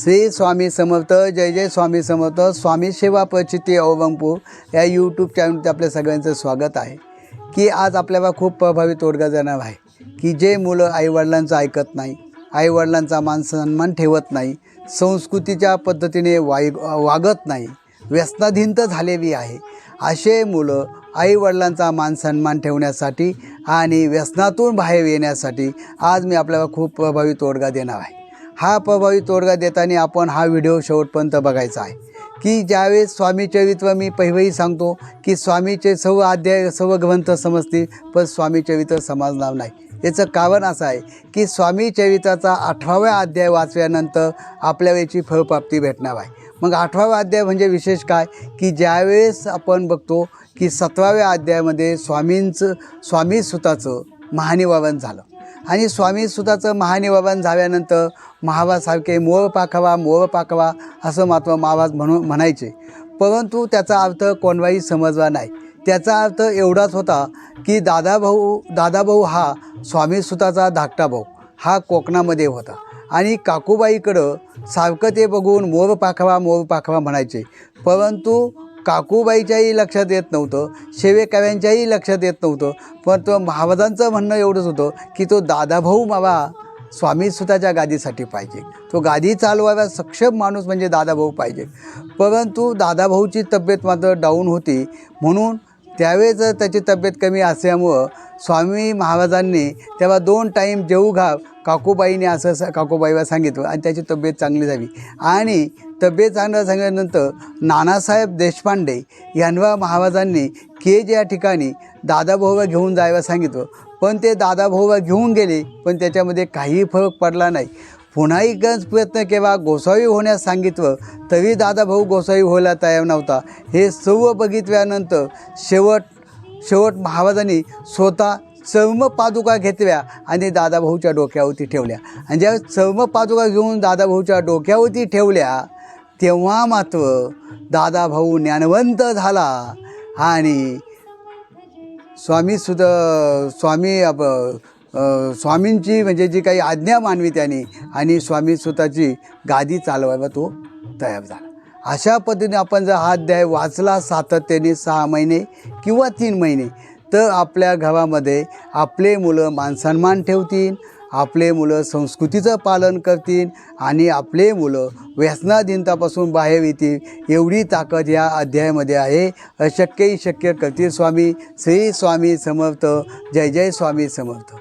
श्री स्वामी समर्थ जय जय स्वामी समर्थ स्वामी सेवा प्रचिती अवलंबू या यूट्यूब चॅनलचे आपल्या सगळ्यांचं स्वागत आहे. की आज आपल्याला खूप प्रभावी तोडगा देणार आहे. की जे मुलं आईवडिलांचं ऐकत नाही आईवडिलांचा मान सन्मान ठेवत नाही संस्कृतीच्या पद्धतीने वाई वागत नाही व्यसनाधीन झालेली आहे. असे मुलं आईवडिलांचा मान सन्मान ठेवण्यासाठी आणि व्यसनातून बाहेर येण्यासाठी आज मी आपल्याला खूप प्रभावी तोडगा देणार आहे. हा प्रभावी तोडगा देताना आपण हा व्हिडिओ शेवटपर्यंत बघायचा आहे. की ज्यावेळेस स्वामी चरित्र मी पहिलेही सांगतो की स्वामीचे सर्व अध्याय सर्व ग्रंथ समजतील पण स्वामी चरित्र समजणार नाही. याचं कारण असं आहे की स्वामी चरित्राचा अठराव्या अध्याय वाचल्यानंतर आपल्या वेळेची फळप्राप्ती भेटणार आहे. मग अठरावा अध्याय म्हणजे विशेष काय? की ज्यावेळेस आपण बघतो की सतराव्या अध्यायामध्ये स्वामींचं स्वामी सुताचं महानिवारण झालं. आणि स्वामी सुताचं महानिवाबन झाल्यानंतर महावासारखे मोर पाखवा मोर पाखवा असं मात्र महावाज म्हणून म्हणायचे. परंतु त्याचा अर्थ कोणवाही समजला नाही. त्याचा अर्थ एवढाच होता की दादाभाऊ दादाभाऊ हा स्वामी सुताचा धाकटा भाऊ हा कोकणामध्ये होता. आणि काकूबाईकडं सारखं ते बघून मोर पाखवा मोर पाखवा म्हणायचे. परंतु काकूबाईच्याही लक्षात येत नव्हतं शेवेकाव्यांच्याही लक्षात येत नव्हतं पण तो महावदांचं म्हणणं एवढंच होतं की तो दादाभाऊ मला स्वामी स्वतःच्या गादीसाठी पाहिजे. तो गादी चालवायला सक्षम माणूस म्हणजे दादाभाऊ पाहिजे. परंतु दादाभाऊची तब्येत मात्र डाऊन होती म्हणून त्यावेळेस त्याची तब्येत कमी असल्यामुळं स्वामी महाराजांनी तेव्हा दोन टाईम जेऊ घाव काकूबाईने असं स काकूबाईला सांगितलं आणि त्याची तब्येत चांगली झाली. आणि तब्येत चांगलं सांगितल्यानंतर नानासाहेब देशपांडे यांना महाराजांनी केज या ठिकाणी दादाभाऊला घेऊन जायला सांगितलं. पण ते दादाभाऊला घेऊन गेले पण त्याच्यामध्ये काही फरक पडला नाही. पुन्हा एकच प्रयत्न केला गोसावी होण्यास सांगितलं तरी दादाभाऊ गोसावी व्हायला तयार नव्हता. हे सर्व बघितल्यानंतर शेवट शेवट महाराजांनी स्वतः चर्म पादुका घेतल्या आणि दादाभाऊच्या डोक्यावरती ठेवल्या. आणि ज्या चर्म पादुका घेऊन दादाभाऊच्या डोक्यावरती ठेवल्या तेव्हा मात्र दादाभाऊ ज्ञानवंत झाला आणि स्वामी सुद्धा स्वामी अब स्वामींची म्हणजे जी काही आज्ञा मानवी त्यांनी आणि स्वामी स्वतःची गादी चालवायला तो तयार झाला. अशा पद्धतीने आपण जर हा अध्याय वाचला सातत्याने सहा महिने किंवा तीन महिने तर आपल्या घरामध्ये आपले मुलं मानसन्मान ठेवतील आपले मुलं संस्कृतीचं पालन करतील आणि आपले मुलं व्यसनाधीनतापासून बाहेर येतील एवढी ताकद या अध्यायामध्ये आहे. अशक्यही शक्य करतील स्वामी. श्री स्वामी समर्थ. जय जय स्वामी समर्थ.